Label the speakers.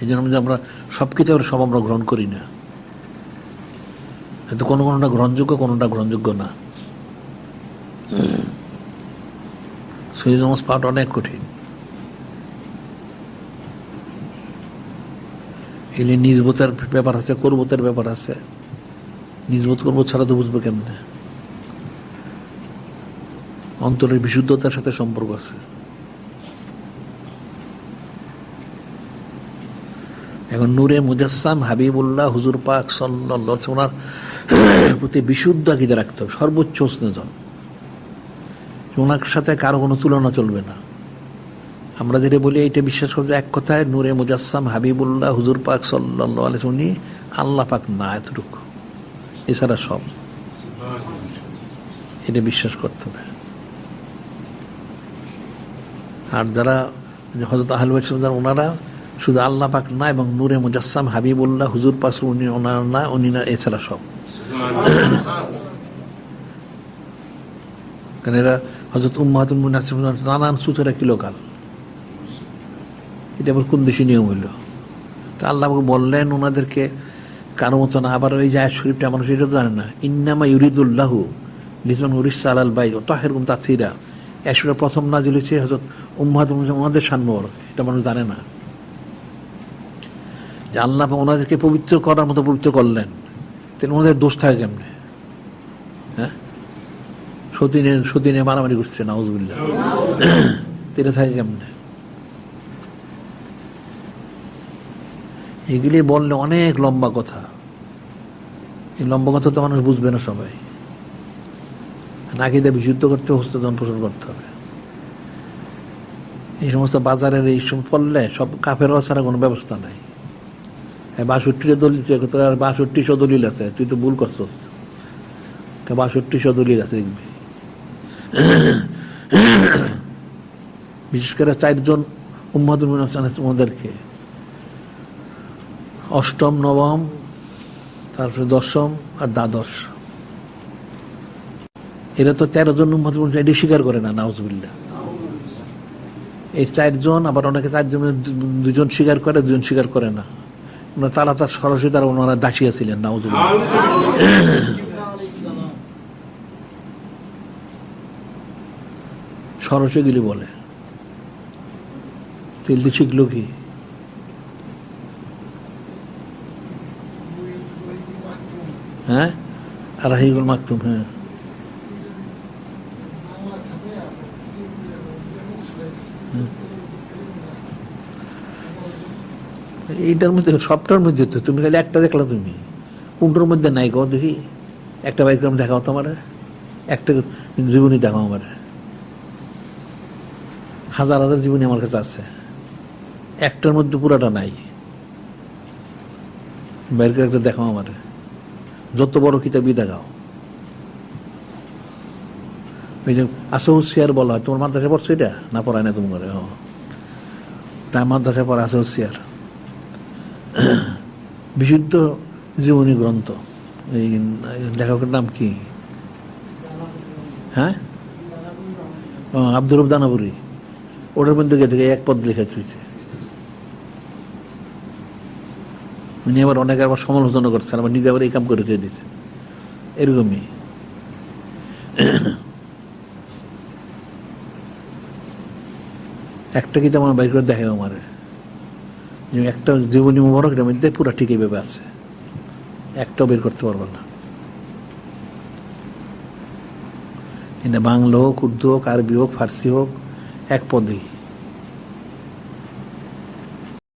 Speaker 1: এই জন্য আমরা সব কিতাবের সব আমরা গ্রহণ করি না। কিন্তু কোনো কোনোটা গ্রহণযোগ্য কোনোটা গ্রহণযোগ্য না। সেই সমস্ত পাঠ অনেক কঠিন। এলে নিজবতের ব্যাপার আছে করবতের ব্যাপার আছে। নিজবোধ করব ছাড়া তো বুঝব কেমনে? অন্তরের বিশুদ্ধতার সাথে সম্পর্ক আছে। এখন নূরে মুজাসসাম হাবিবুল্লাহ হুজুর পাক সাল্লাহ ওনার প্রতি বিশুদ্ধ আকিদা রাখতে হবে, সর্বোচ্চ স্নেহজন ওনার সাথে কারও কোনো তুলনা চলবে না। আমরা যেটা বলি, এইটা বিশ্বাস করতে এক কথায় নূরে মুজাসসাম হাবিবুল্লাহ হুজুর পাক সাল্লাহ আলহ উনি আল্লাহ পাক না, এতটুকু। এছাড়া সব। এটা বিশ্বাস করতে হবে। আর যারা হজরত আহলুল ওনারা শুধু আল্লাহ পাক না এবং নূরে মুজাসসাম হাবিবুল্লাহ, হুজুর পাস উনি ওনার না, উনি না, এছাড়া সব। কারণ এরা হজরত উম্মাহাতুল নানান এটা আবার কোন দেশে নিয়ম হইল? তা আল্লাহ বললেন ওনাদেরকে, কারও মতো না, আবার ওই জায়গা শরীফটা মানুষ এটা জানে না, ইন্নামা ইউরিদুল্লাহু লিজন উরিসা আলাল বাই তাথিরা একশোটা প্রথম নাজিল হয়েছে হজরত উম্মাহাতুল ওনাদের সান্মর এটা মানুষ জানে না। যে আল্লাহ ওনাদেরকে পবিত্র করার মতো পবিত্র করলেন তাহলে ওনাদের দোষ থাকে কেমনে? হ্যাঁ? সতীনে সতীনে মারামারি করছে, নাউজুবিল্লাহ। তেলে থাকে কেমনে? এগুলি বললে অনেক লম্বা কথা। এই লম্বা কথা তো মানুষ বুঝবে না সবাই। নাকিদে বিশুদ্ধ করতে হস্তদন পোষণ করতে হবে। এই সমস্ত বাজারের এই সব পড়লে সব কাফের ছাড়া কোনো ব্যবস্থা নাই। বাষট্টিটা দলিল আর বাষট্টিশো দলিল আছে, তুই তো ভুল করছস। বাষট্টিশো দলিল আছে দেখবি। বিশেষ করে চারজন উম্মাদুল অষ্টম, নবম, তারপরে দশম আর দ্বাদশ। এরা তো তেরো জন উম্মাদুল এটি স্বীকার করে না নাউজবিল্লা এই চারজন, আবার অনেকে চারজন দুজন স্বীকার করে, দুজন স্বীকার করে না। তারা তার সরাসরি তারা ওনারা দাসিয়া ছিলেন নাউজুবিল্লাহ। সরসেগুলি বলে। তেলদি শিখলো কি? হ্যাঁ? আর হাইগুল মাকতুম হ্যাঁ। এইটার মধ্যে, সবটার মধ্যে তো, তুমি খালি একটা দেখলা তুমি। কোনটার মধ্যে নাই গো দেখি। একটা বাইক দেখাও তো আমার একটা জীবনী দেখাও আমার। হাজার হাজার জীবনী আমার কাছে আছে। একটার মধ্যে পুরাটা নাই। বাইর একটা দেখাও আমার। যত বড় কিতাবই দেখাও। ওই যে আসৌসিয়ার বলা হয়, তোমার মাদ্রাসায় পড়ছো এটা? না পড়ায় না তোমার মাদ্রাসায় পড়া আসৌসিয়ার বিশুদ্ধ জীবনী গ্রন্থ। এই লেখকের নাম কি? হ্যাঁ? আব্দুর রব দানাবুরি। ওটার মধ্যে গিয়ে থেকে এক পদ লেখা থুইছে উনি আবার অনেক আবার সমালোচনা করছেন, আবার নিজে আবার এই কাম করে দিয়ে দিয়েছেন। এরকমই। একটা কি তেমন বাইর করে দেখে আমার। একটা জীবনী মুবারক এর মধ্যে পুরো ঠিক এইভাবে আছে। একটাও বের করতে পারব না। এটা বাংলা হোক, উর্দু হোক, আরবি হোক, ফার্সি হোক, এক পদেই।